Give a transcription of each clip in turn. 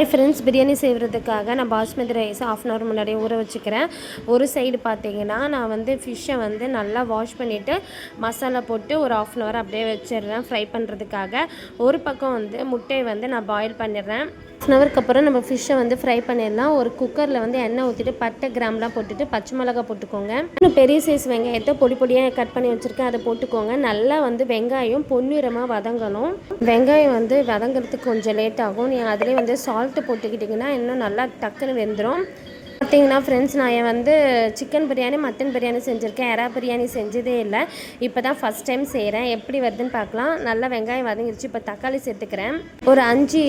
Hi friends biryani செய்கிறதுக்காக நான் basmati rice half an hour முன்னாடியே ஊற வச்சுக்கிறேன். ஒரு சைடு பார்த்தீங்கன்னா நான் வந்து ஃபிஷ்ஷை வந்து நல்லா வாஷ் பண்ணிவிட்டு மசாலா போட்டு ஒரு ஆஃப் அன் ஹவர் அப்படியே வச்சிடுறேன். ஃப்ரை பண்ணுறதுக்காக ஒரு பக்கம் வந்து முட்டையை வந்து நான் பாயில் பண்ணிடுறேன். ஆஃப் அன் ஹவருக்கு அப்புறம் நம்ம ஃபிஷ்ஷை வந்து ஃப்ரை பண்ணிடலாம். ஒரு குக்கரில் வந்து எண்ணெய் ஊற்றிட்டு பட்டை கிராம்லாம் போட்டுட்டு பச்சை மிளகா போட்டுக்கோங்க. இன்னும் பெரிய சைஸ் வெங்காயத்தை பொடி பொடியாக கட் பண்ணி வச்சுருக்கேன். அதை போட்டுக்கோங்க. நல்லா வந்து வெங்காயம் பொன்னிறமாக வதங்கணும். வெங்காயம் வந்து வதங்கிறதுக்கு கொஞ்சம் லேட் ஆகும். நீங்கள் அதிலே வந்து சால்ட்டு போட்டுக்கிட்டிங்கன்னா இன்னும் நல்லா டக்குன்னு வெந்துடும் பார்த்தீங்கன்னா ஃப்ரெண்ட்ஸ் நான் வந்து சிக்கன் பிரியாணி மட்டன் பிரியாணி செஞ்சுருக்கேன். எறா பிரியாணி செஞ்சதே இல்லை. இப்போ தான் ஃபஸ்ட் டைம் செய்கிறேன் எப்படி வருதுன்னு பார்க்கலாம். நல்லா வெங்காயம் வதங்கிருச்சு. இப்போ தக்காளி சேர்த்துக்கிறேன். ஒரு அஞ்சு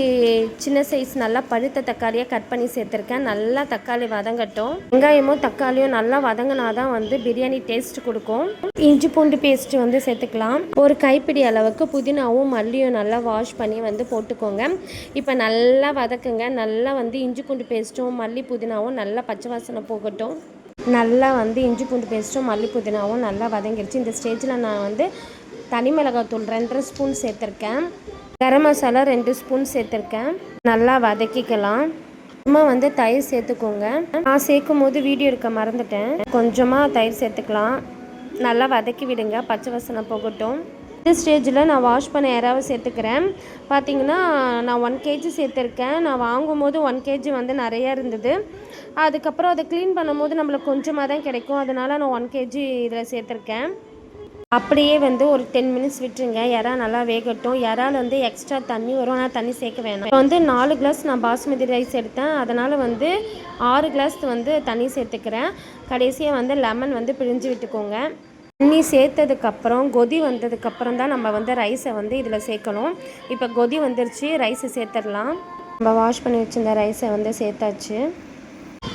சின்ன சைஸ் நல்லா பழுத்த தக்காளியாக கட் பண்ணி சேர்த்துருக்கேன். நல்லா தக்காளி வதங்கட்டும். வெங்காயமும் தக்காளியும் நல்லா வதங்கினா தான் வந்து பிரியாணி டேஸ்ட் கொடுக்கும். இஞ்சி பூண்டு பேஸ்ட் வந்து சேர்த்துக்கலாம். ஒரு கைப்பிடி அளவுக்கு புதினாவும் மல்லியும் நல்லா வாஷ் பண்ணி வந்து போட்டுக்கோங்க. இப்போ நல்லா வதக்குங்க. நல்லா வந்து இஞ்சி பூண்டு பேஸ்ட்டும் மல்லி புதினாவும் நல்லா பச்சை வாசனை போகட்டும். நல்லா வந்து இஞ்சி பூண்டு பேஸ்ட்டும் மல்லி புதினாவும் நல்லா வதங்கிடுச்சு இந்த ஸ்டேஜில் நான் வந்து தனி மிளகாத்தூள் ரெண்டரை ஸ்பூன் சேர்த்துருக்கேன். கரம் மசாலா ரெண்டு ஸ்பூன் சேர்த்துருக்கேன். நல்லா வதக்கிக்கலாம். சும்மா வந்து தயிர் சேர்த்துக்கோங்க. நான் சேர்க்கும் போது வீடியோ எடுக்க மறந்துட்டேன். கொஞ்சமாக தயிர் சேர்த்துக்கலாம். நல்லா வதக்கி விடுங்க. பச்சை வசனை போகட்டும். இந்த ஸ்டேஜில் நான் வாஷ் பண்ண யாராவது சேர்த்துக்கிறேன். பார்த்தீங்கன்னா நான் ஒன் கேஜி சேர்த்துருக்கேன். நான் வாங்கும்போது ஒன் கேஜி வந்து நிறையா இருந்தது. அதுக்கப்புறம் அதை க்ளீன் பண்ணும்போது நம்மளுக்கு கொஞ்சமாக தான் கிடைக்கும். அதனால் நான் ஒன் கேஜி இதில் சேர்த்துருக்கேன். அப்படியே வந்து ஒரு டென் மினிட்ஸ் விட்டுருங்க. இறா நல்லா வேகட்டும். இறால் வந்து எக்ஸ்ட்ரா தண்ணி வரும். ஆனால் தண்ணி சேர்க்க வேணாம். இப்போ வந்து நாலு கிளாஸ் நான் பாஸ்மதி ரைஸ் எடுத்தேன். அதனால் வந்து ஆறு கிளாஸ் வந்து தண்ணி சேர்த்துக்கிறேன். கடைசியாக வந்து லெமன் வந்து பிழிஞ்சு விட்டுக்கோங்க. தண்ணி சேர்த்ததுக்கப்புறம் கொதி வந்ததுக்கப்புறம் தான் நம்ம வந்து ரைஸை வந்து இதில் சேர்க்கணும். இப்போ கொதி வந்துருச்சு ரைஸை சேர்த்துடலாம் நம்ம வாஷ் பண்ணி வச்சிருந்த ரைஸை வந்து சேர்த்தாச்சு.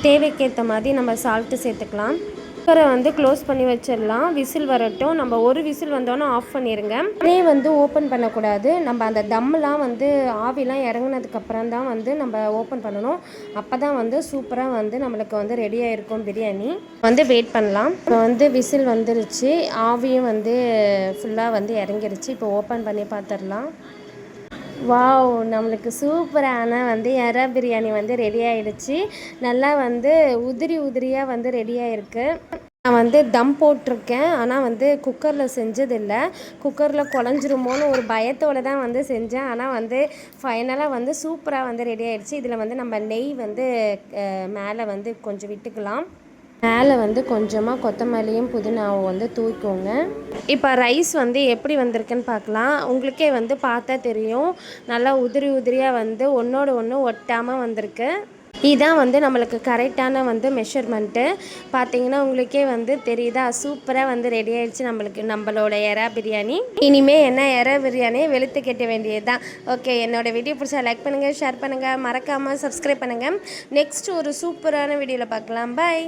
தேவைக்கேற்ற மாதிரி நம்ம சால்ட்டு சேர்த்துக்கலாம். குக்கரை வந்து க்ளோஸ் பண்ணி வச்சிடலாம். விசில் வரட்டும். நம்ம ஒரு விசில் வந்தோன்னே ஆஃப் பண்ணிடுங்க அதே வந்து ஓப்பன் பண்ணக்கூடாது. நம்ம அந்த தம்மெலாம் வந்து ஆவிலாம் இறங்கினதுக்கப்புறம் தான் வந்து நம்ம ஓப்பன் பண்ணணும். அப்போ தான் வந்து சூப்பராக வந்து நம்மளுக்கு வந்து ரெடியாக இருக்கும் பிரியாணி. வந்து வெயிட் பண்ணலாம். இப்போ வந்து விசில் வந்துருச்சு. ஆவியும் வந்து ஃபுல்லாக வந்து இறங்கிருச்சு. இப்போ ஓப்பன் பண்ணி பார்த்துடலாம் வாவ் நம்மளுக்கு சூப்பரான வந்து எறா பிரியாணி வந்து ரெடி ஆயிடுச்சு. நல்லா வந்து உதிரி உதிரியாக வந்து ரெடி ஆயிருக்கு. நான் வந்து தம் போட்டிருக்கேன். ஆனால் வந்து குக்கரில் செஞ்சதில்லை. குக்கரில் குழஞ்சிருமோன்னு ஒரு பயத்தோடு தான் வந்து செஞ்சேன். ஆனால் வந்து ஃபைனலாக வந்து சூப்பராக வந்து ரெடி ஆகிடுச்சு இதில் வந்து நம்ம நெய் வந்து மேலே வந்து கொஞ்சம் விட்டுக்கலாம். மேலே வந்து கொஞ்சமாக கொத்தமல்லியும் புதினாவும் வந்து தூக்கிக்கோங்க. இப்போ ரைஸ் வந்து எப்படி வந்திருக்குன்னு பார்க்கலாம். உங்களுக்கே வந்து பார்த்தா தெரியும். நல்லா உதிரி உதிரியாக வந்து ஒன்றோட ஒன்று ஒட்டாமல் வந்திருக்கு. இதான் வந்து நம்மளுக்கு கரெக்டான வந்து மெஷர்மெண்ட்டு பார்த்தீங்கன்னா உங்களுக்கே வந்து தெரியுதா? சூப்பராக வந்து ரெடி ஆயிடுச்சு நம்மளுக்கு நம்மளோட எறா பிரியாணி. இனிமே என்ன எறா பிரியாணி வெளுத்து கட்ட வேண்டியது தான் ஓகே என்னோடய வீடியோ பிடிச்சா லைக் பண்ணுங்கள் ஷேர் பண்ணுங்கள் மறக்காமல் சப்ஸ்கிரைப் பண்ணுங்கள் நெக்ஸ்ட் ஒரு சூப்பரான வீடியோவில் பார்க்கலாம். பாய்